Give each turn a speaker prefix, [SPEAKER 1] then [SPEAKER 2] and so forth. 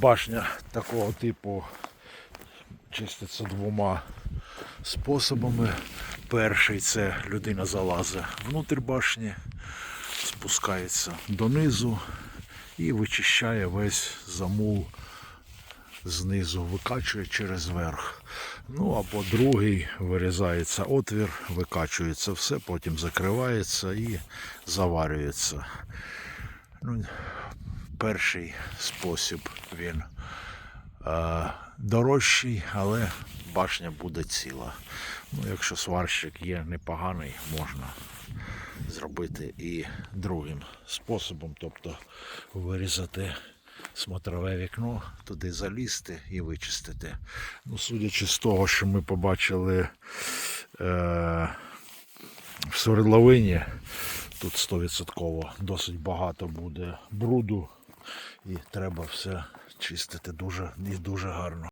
[SPEAKER 1] Башня такого типу чиститься двома способами. Перший це людина залазить внутрь башні, спускається донизу і вичищає весь замул знизу, викачує через верх. Ну або другий вирізається отвір, викачується все, потім закривається і заварюється. Ну, перший спосіб він е, дорожчий, але башня буде ціла. Ну, якщо сварщик є непоганий, можна зробити і другим способом, тобто вирізати смотрове вікно, туди залізти і вичистити. Ну, судячи з того, що ми побачили е, в свердловині, тут 100% досить багато буде бруду, і треба все чистити дуже і дуже гарно.